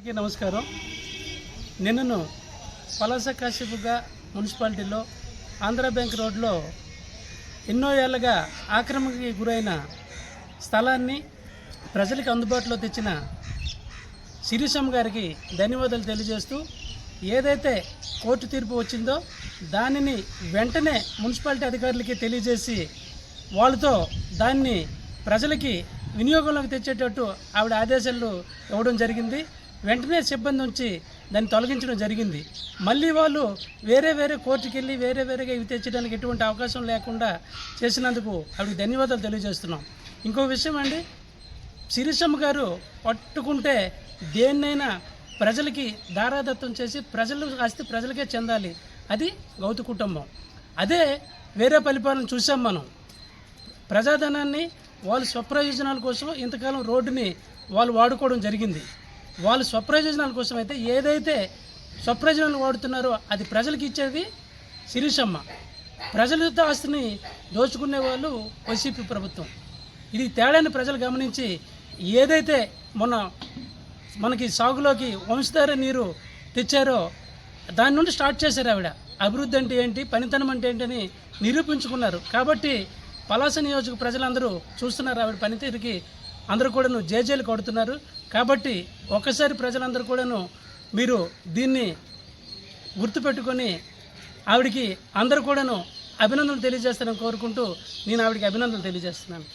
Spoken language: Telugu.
అందరికీ నమస్కారం. నిన్నను పలాస కాశీపుగా మున్సిపాలిటీలో ఆంధ్ర బ్యాంక్ రోడ్లో ఎన్నో ఏళ్ళగా ఆక్రమణకి గురైన స్థలాన్ని ప్రజలకు అందుబాటులో తెచ్చిన శిరీషమ్మ గారికి ధన్యవాదాలు తెలియజేస్తూ ఏదైతే కోర్టు తీర్పు వచ్చిందో దానిని వెంటనే మున్సిపాలిటీ అధికారులకి తెలియజేసి వాళ్ళతో దాన్ని ప్రజలకి వినియోగంలోకి తెచ్చేటట్టు ఆవిడ ఆదేశాలు ఇవ్వడం జరిగింది. వెంటనే సిబ్బంది ఉంచి దాన్ని తొలగించడం జరిగింది. మళ్ళీ వాళ్ళు వేరే వేరే కోర్టుకి వెళ్ళి వేరే వేరేగా ఇవి తెచ్చడానికి ఎటువంటి అవకాశం లేకుండా చేసినందుకు ఆవిడకి ధన్యవాదాలు తెలియజేస్తున్నాం. ఇంకో విషయం అండి సిరిసమ్మ గారు పట్టుకుంటే దేన్నైనా ప్రజలకి దారాదత్తం చేసి ప్రజలు ఆస్తి ప్రజలకే చెందాలి. అది గౌతు కుటుంబం. అదే వేరే పరిపాలన చూసాం మనం. ప్రజాధనాన్ని వాళ్ళ స్వప్రయోజనాల కోసం ఇంతకాలం రోడ్డుని వాళ్ళు వాడుకోవడం జరిగింది. వాళ్ళ స్వప్రయోజనాల కోసం అయితే ఏదైతే స్వప్రయోజనాలు వాడుతున్నారో అది ప్రజలకు ఇచ్చేది శిరీషమ్మ. ప్రజలతో ఆస్తిని దోచుకునే వాళ్ళు వైసీపీ ప్రభుత్వం. ఇది తేడాన్ని ప్రజలు గమనించి ఏదైతే మొన్న మనకి సాగులోకి వంశధార నీరు తెచ్చారో దాని నుండి స్టార్ట్ చేశారు ఆవిడ. అభివృద్ధి అంటే ఏంటి పనితనం అంటే ఏంటని నిరూపించుకున్నారు. కాబట్టి పలాస నియోజక ప్రజలందరూ చూస్తున్నారు ఆవిడ పనితీరుకి. అందరూ కూడాను జేజేలు కొడుతున్నారు. కాబట్టి ఒకసారి ప్రజలందరూ కూడాను మీరు దీన్ని గుర్తుపెట్టుకొని ఆవిడికి అందరూ కూడాను అభినందనలు తెలియజేస్తారని కోరుకుంటూ నేను ఆవిడకి అభినందనలు తెలియజేస్తున్నాను.